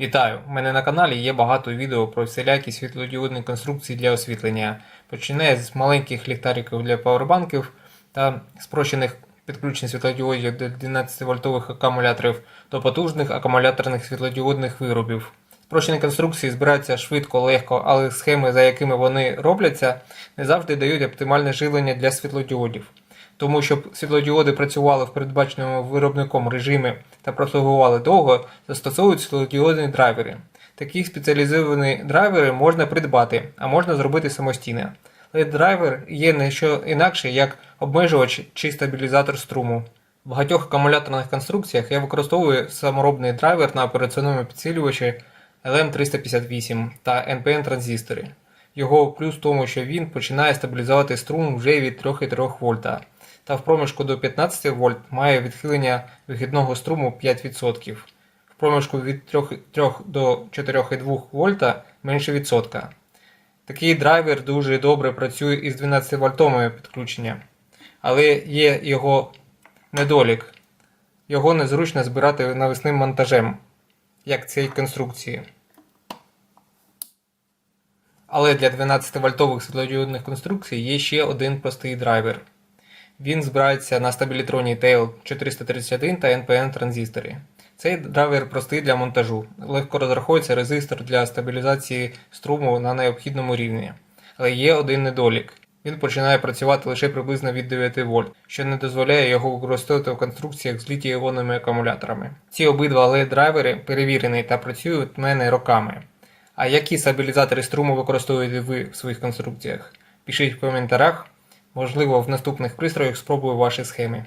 Вітаю! У мене на каналі є багато відео про всілякі світлодіодні конструкції для освітлення, починає з маленьких ліхтариків для павербанків та спрощених підключень світлодіодів до 12-вольтових акумуляторів до потужних акумуляторних світлодіодних виробів. Спрощені конструкції збираються швидко, легко, але схеми, за якими вони робляться, не завжди дають оптимальне живлення для світлодіодів. Тому щоб світлодіоди працювали в передбаченому виробником режимі та прослугували довго, застосовують світлодіодні драйвери. Такі спеціалізовані драйвери можна придбати, а можна зробити самостійно. LED драйвер є не що інакше, як обмежувач чи стабілізатор струму. В багатьох акумуляторних конструкціях я використовую саморобний драйвер на операційному підсилювачі LM358 та NPN транзистори. Його плюс в тому, що він починає стабілізувати струм вже від 3,3 вольта, та в проміжку до 15 вольт має відхилення вихідного струму 5%. В проміжку від 3, 3 до 4,2 вольта менше відсотка. Такий драйвер дуже добре працює із 12 вольтовими підключенням, але є його недолік. Його незручно збирати навісним монтажем, як цієї конструкції. Але для 12-вольтових світлодіодних конструкцій є ще один простий драйвер. Він збирається на стабілітроні Tail 431 та NPN транзисторі. Цей драйвер простий для монтажу. Легко розраховується резистор для стабілізації струму на необхідному рівні. Але є один недолік. Він починає працювати лише приблизно від 9 вольт, що не дозволяє його використовувати в конструкціях з літій-іонними акумуляторами. Ці обидва LED драйвери перевірені та працюють в мене роками. А які стабілізатори струму використовуєте ви в своїх конструкціях? Пишіть в коментарях. Можливо, в наступних пристроях спробую ваші схеми.